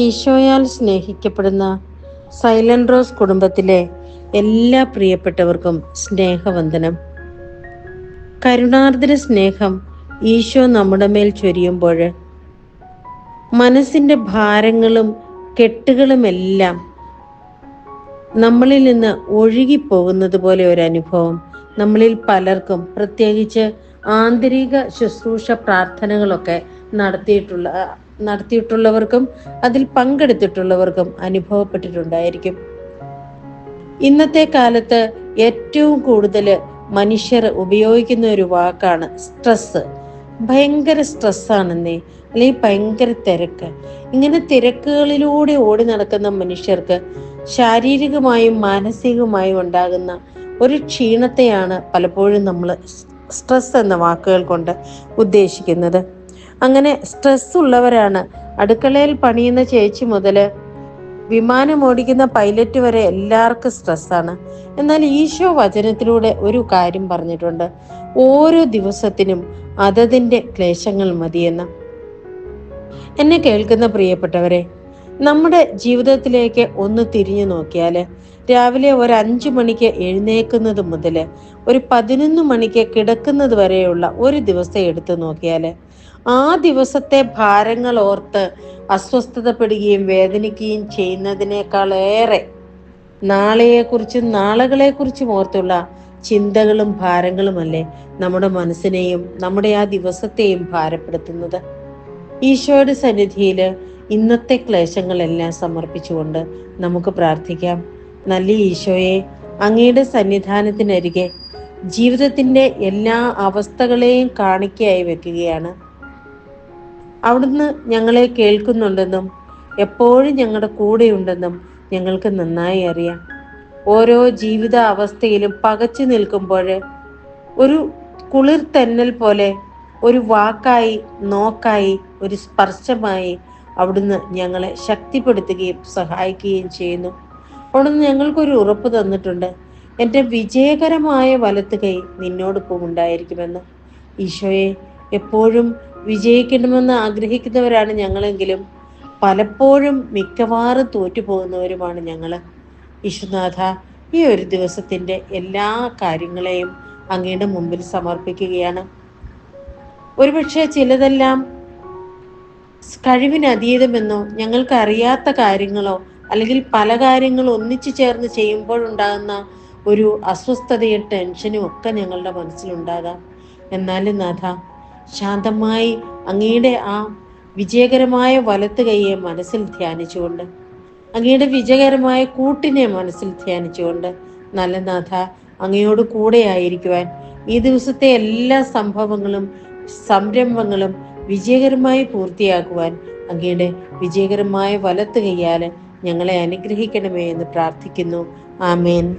ഈശോയാൽ സ്നേഹിക്കപ്പെടുന്ന silent rose കുടുംബത്തിലെ എല്ലാ പ്രിയപ്പെട്ടവർക്കും സ്നേഹവന്ദനം. കരുണാർദ്ര സ്നേഹം ഈശോ നമ്മുടെ മേൽ ചൊരിയുമ്പോൾ മനസ്സിന്റെ ഭാരങ്ങളും കെട്ടുകളുമെല്ലാം നമ്മളിൽ നിന്ന് ഒഴുകിപ്പോകുന്നത് പോലെ ഒരു അനുഭവം. നമ്മളിൽ പലർക്കും പ്രത്യേകിച്ച് ആന്തരിക ശുശ്രൂഷ പ്രാർത്ഥനകളൊക്കെ നടത്തിയിട്ടുള്ള നടത്തിയിട്ടുള്ളവർക്കും അതിൽ പങ്കെടുത്തിട്ടുള്ളവർക്കും അനുഭവപ്പെട്ടിട്ടുണ്ടായിരിക്കും. ഇന്നത്തെ കാലത്ത് ഏറ്റവും കൂടുതൽ മനുഷ്യർ ഉപയോഗിക്കുന്ന ഒരു വാക്കാണ് സ്ട്രെസ് ഭയങ്കര സ്ട്രെസ്സാണെന്നേ അല്ലെങ്കിൽ ഭയങ്കര തിരക്ക്. ഇങ്ങനെ തിരക്കുകളിലൂടെ ഓടി നടക്കുന്ന മനുഷ്യർക്ക് ശാരീരികമായും മാനസികമായും ഉണ്ടാകുന്ന ഒരു ക്ഷീണത്തെയാണ് പലപ്പോഴും നമ്മൾ സ്ട്രെസ് എന്ന വാക്കുകൾ കൊണ്ട് ഉദ്ദേശിക്കുന്നത്. അങ്ങനെ സ്ട്രെസ് ഉള്ളവരാണ്. അടുക്കളയിൽ പണിയുന്ന ചേച്ചി മുതൽ വിമാനം ഓടിക്കുന്ന പൈലറ്റ് വരെ എല്ലാവർക്കും സ്ട്രെസ്സാണ് എന്നാൽ ഈശോ വചനത്തിലൂടെ ഒരു കാര്യം പറഞ്ഞിട്ടുണ്ട്. ഓരോ ദിവസത്തിനും അതതിന്റെ ക്ലേശങ്ങൾ മതിയെന്ന്. എന്നെ കേൾക്കുന്ന പ്രിയപ്പെട്ടവരെ നമ്മുടെ ജീവിതത്തിലേക്ക് ഒന്ന് തിരിഞ്ഞു നോക്കിയാൽ രാവിലെ ഒരു അഞ്ചു മണിക്ക് എഴുന്നേക്കുന്നത് മുതൽ ഒരു പതിനൊന്ന് മണിക്ക് കിടക്കുന്നത് വരെയുള്ള ഒരു ദിവസം എടുത്തു നോക്കിയാൽ ആ ദിവസത്തെ ഭാരങ്ങൾ ഓർത്ത് അസ്വസ്ഥതപ്പെടുകയും വേദനിക്കുകയും ചെയ്യുന്നതിനേക്കാളേറെ നാളെയെക്കുറിച്ചും നാളുകളെക്കുറിച്ചും ഓർത്തുള്ള ചിന്തകളും ഭാരങ്ങളുമല്ലേ നമ്മുടെ മനസ്സിനെയും നമ്മുടെ ആ ദിവസത്തെയും ഭാരപ്പെടുത്തുന്നത്. ഈശോയുടെ സന്നിധിയിൽ ഇന്നത്തെ ക്ലേശങ്ങളെല്ലാം സമർപ്പിച്ചുകൊണ്ട് നമുക്ക് പ്രാർത്ഥിക്കാം. നല്ല ഈശോയെ അങ്ങയുടെ സന്നിധാനത്തിനരികെ ജീവിതത്തിന്റെ എല്ലാ അവസ്ഥകളെയും കാണിക്കയായി വെക്കുകയാണ്. അവിടുന്ന് ഞങ്ങളെ കേൾക്കുന്നുണ്ടെന്നും എപ്പോഴും ഞങ്ങളുടെ കൂടെയുണ്ടെന്നും ഞങ്ങൾക്ക് നന്നായി അറിയാം. ഓരോ ജീവിത അവസ്ഥയിലും പകച്ചു നിൽക്കുമ്പോൾ ഒരു കുളിർ തെന്നൽ പോലെ ഒരു വാക്കായി നോക്കായി ഒരു സ്പർശമായി അവിടുന്ന് ഞങ്ങളെ ശക്തിപ്പെടുത്തുകയും സഹായിക്കുകയും ചെയ്യുന്നു. അവിടുന്ന് ഞങ്ങൾക്കൊരു ഉറപ്പ് തന്നിട്ടുണ്ട്. എന്റെ വിജയകരമായ വലത്ത് കൈ നിന്നോടൊപ്പം ഉണ്ടായിരിക്കുമെന്ന്. ഈശോയെ എപ്പോഴും വിജയിക്കണമെന്ന് ആഗ്രഹിക്കുന്നവരാണ് ഞങ്ങളെങ്കിലും പലപ്പോഴും മിക്കവാറും തോറ്റുപോകുന്നവരുമാണ് ഞങ്ങൾ യേശുനാഥ ഈ ഒരു ദിവസത്തിന്റെ എല്ലാ കാര്യങ്ങളെയും അങ്ങയുടെ മുമ്പിൽ സമർപ്പിക്കുകയാണ്. ഒരുപക്ഷെ ചിലതെല്ലാം കഴിവിനതീതമെന്നോ ഞങ്ങൾക്ക് അറിയാത്ത കാര്യങ്ങളോ അല്ലെങ്കിൽ പല കാര്യങ്ങളും ഒന്നിച്ചു ചേർന്ന് ചെയ്യുമ്പോഴുണ്ടാകുന്ന ഒരു അസ്വസ്ഥതയും ടെൻഷനും ഒക്കെ ഞങ്ങളുടെ മനസ്സിലുണ്ടാകാം. എന്നാലും നാഥ ശാന്തമായി അങ്ങയുടെ ആ വിജയകരമായ വലത്ത് കൈയെ മനസ്സിൽ ധ്യാനിച്ചുകൊണ്ട് അങ്ങയുടെ വിജയകരമായ കൂട്ടിനെ മനസ്സിൽ ധ്യാനിച്ചുകൊണ്ട് നല്ല നാഥ അങ്ങയോട് കൂടെയായിരിക്കുവാൻ ഈ ദിവസത്തെ എല്ലാ സംഭവങ്ങളും സംരംഭങ്ങളും വിജയകരമായി പൂർത്തിയാക്കുവാൻ അങ്ങയുടെ വിജയകരമായ വലത്ത് കൈയാൽ ഞങ്ങളെ അനുഗ്രഹിക്കണമേ എന്ന് പ്രാർത്ഥിക്കുന്നു. ആമേൻ.